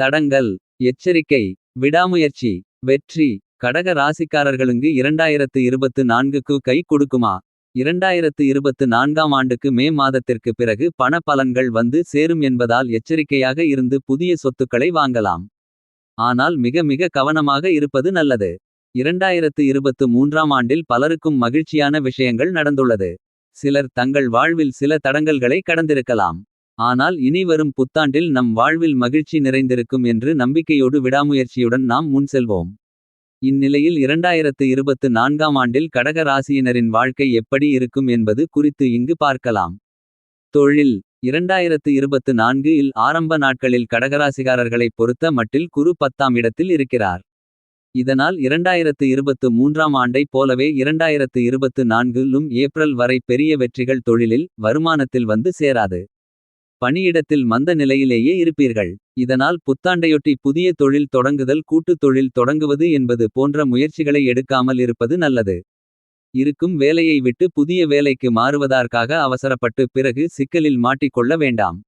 தடங்கள் எச்சரிக்கை விடாமுயற்சி வெற்றி கடக ராசிக்காரர்களுக்கு இரண்டாயிரத்து இருபத்து நான்குக்கு கை கொடுக்குமா இரண்டாயிரத்து இருபத்து நான்காம் ஆண்டுக்கு மே மாதத்திற்கு பிறகு பண பலன்கள் வந்து சேரும் என்பதால் எச்சரிக்கையாக இருந்து புதிய சொத்துக்களை வாங்கலாம். ஆனால் மிக மிக கவனமாக இருப்பது நல்லது. இரண்டாயிரத்து இருபத்து மூன்றாம் ஆண்டில் பலருக்கும் மகிழ்ச்சியான விஷயங்கள் நடந்துள்ளது. சிலர் தங்கள் வாழ்வில் சில தடங்கல்களை கடந்திருக்கலாம். ஆனால் இனி வரும் புத்தாண்டில் நம் வாழ்வில் மகிழ்ச்சி நிறைந்திருக்கும் என்று நம்பிக்கையோடு விடாமுயற்சியுடன் நாம் முன் செல்வோம். இந்நிலையில் இரண்டாயிரத்து இருபத்து நான்காம் ஆண்டில் கடக ராசியினரின் வாழ்க்கை எப்படி இருக்கும் என்பது குறித்து இங்கு பார்க்கலாம். தொழில் இரண்டாயிரத்து இருபத்து நான்கு இல் ஆரம்ப நாட்களில் கடகராசிகாரர்களைப் பொறுத்த மட்டில் குரு பத்தாம் இடத்தில் இருக்கிறார். இதனால் இரண்டாயிரத்து இருபத்து மூன்றாம் ஆண்டைப் போலவே இரண்டாயிரத்து இருபத்து நான்கிலும் ஏப்ரல் வரை பெரிய வெற்றிகள் தொழிலில் வருமானத்தில் வந்து சேராது. பணியிடத்தில் மந்த நிலையிலேயே இருப்பீர்கள். இதனால் புத்தாண்டையொட்டி புதிய தொழில் தொடங்குதல் கூட்டுத் தொழில் தொடங்குவது என்பது போன்ற முயற்சிகளை எடுக்காமல் இருப்பது நல்லது. இருக்கும் வேலையை விட்டு புதிய வேலைக்கு மாறுவதற்காக அவசரப்பட்டு பிறகு சிக்கலில் மாட்டிக்கொள்ள வேண்டாம்.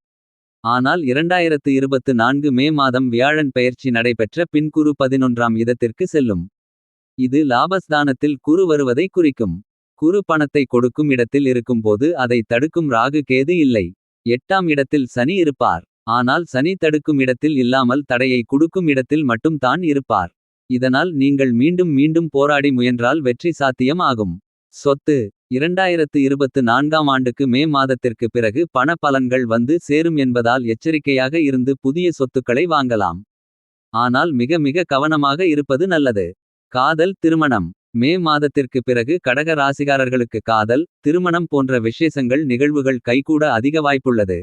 ஆனால் இரண்டாயிரத்து இருபத்து நான்கு மே மாதம் வியாழன் பெயர்ச்சி நடைபெற்ற பின் குரு பதினொன்றாம் இதத்திற்கு செல்லும். இது லாபஸ்தானத்தில் குரு வருவதை குறிக்கும். குறு பணத்தை கொடுக்கும் இடத்தில் இருக்கும்போது அதை தடுக்கும் ராகு கேது இல்லை. எட்டாம் இடத்தில் சனி இருப்பார். ஆனால் சனி தடுக்கும் இடத்தில் இல்லாமல் தடையை குடுக்கும் இடத்தில் மட்டும் தான் இருப்பார். இதனால் நீங்கள் மீண்டும் மீண்டும் போராடி முயன்றால் வெற்றி சாத்தியம் ஆகும். சொத்து இரண்டாயிரத்து இருபத்து நான்காம் ஆண்டுக்கு மே மாதத்திற்கு பிறகு பண பலன்கள் வந்து சேரும் என்பதால் எச்சரிக்கையாக இருந்து புதிய சொத்துக்களை வாங்கலாம். ஆனால் மிக மிக கவனமாக இருப்பது நல்லது. காதல் திருமணம் மே மாதத்திற்கு பிறகு கடக ராசிகாரர்களுக்கு காதல். திருமணம் போன்ற விசேஷங்கள் நிகழ்வுகள் கைகூட அதிக வாய்ப்புள்ளது.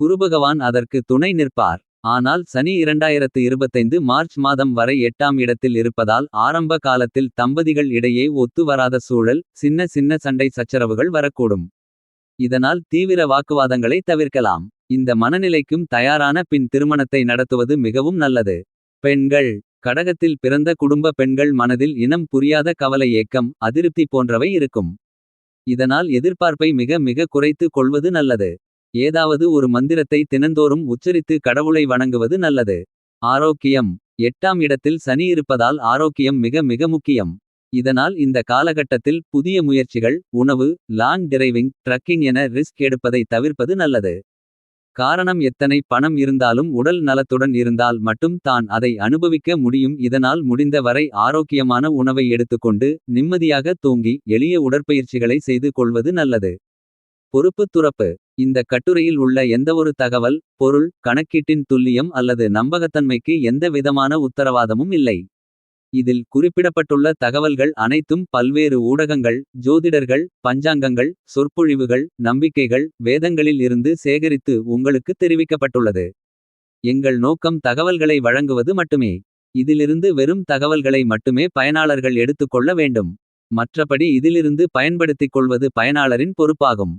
குருபகவான் அதற்கு துணை நிற்பார். ஆனால் சனி இரண்டாயிரத்து இருபத்தைந்து மார்ச் மாதம் வரை எட்டாம் இடத்தில் இருப்பதால் ஆரம்ப காலத்தில் தம்பதிகள் இடையே ஒத்து வராத சூழல் சின்ன சின்ன சண்டை சச்சரவுகள் வரக்கூடும். இதனால் தீவிர வாக்குவாதங்களை தவிர்க்கலாம். இந்த மனநிலைக்கும் தயாரான பின் திருமணத்தை நடத்துவது மிகவும் நல்லது. பெண்கள் கடகத்தில் பிறந்த குடும்ப பெண்கள் மனதில் இனம் புரியாத கவலை ஏக்கம் அதிருப்தி போன்றவை இருக்கும். இதனால் எதிர்பார்ப்பை மிக மிக குறைத்து கொள்வது நல்லது. ஏதாவது ஒரு மந்திரத்தை தினந்தோறும் உச்சரித்து கடவுளை வணங்குவது நல்லது. ஆரோக்கியம் எட்டாம் இடத்தில் சனி இருப்பதால் ஆரோக்கியம் மிக மிக முக்கியம். இதனால் இந்த காலகட்டத்தில் புதிய முயற்சிகள் உணவு லாங் டிரைவிங் ட்ரக்கிங் என ரிஸ்க் எடுப்பதை தவிர்ப்பது நல்லது. காரணம் எத்தனை பணம் இருந்தாலும் உடல் நலத்துடன் இருந்தால் மட்டும் தான் அதை அனுபவிக்க முடியும் இதனால் முடிந்த வரை ஆரோக்கியமான உணவை எடுத்துக்கொண்டு நிம்மதியாக தூங்கி எளிய உடற்பயிற்சிகளை செய்து கொள்வது நல்லது. பொறுப்புத் துறப்பு இந்த கட்டுரையில் உள்ள எந்தவொரு தகவல் பொருள் கணக்கீட்டின் துல்லியம் அல்லது நம்பகத்தன்மைக்கு எந்த விதமான உத்தரவாதமும் இல்லை. இதில் குறிப்பிடப்பட்டுள்ள தகவல்கள் அனைத்தும் பல்வேறு ஊடகங்கள் ஜோதிடர்கள் பஞ்சாங்கங்கள் சொற்பொழிவுகள் நம்பிக்கைகள் வேதங்களில் இருந்து சேகரித்து உங்களுக்கு தெரிவிக்கப்பட்டுள்ளது. எங்கள் நோக்கம் தகவல்களை வழங்குவது மட்டுமே. இதிலிருந்து வெறும் தகவல்களை மட்டுமே பயனாளர்கள் எடுத்துக்கொள்ள வேண்டும். மற்றபடி இதிலிருந்து பயன்படுத்திக் கொள்வது பயனாளரின் பொறுப்பாகும்.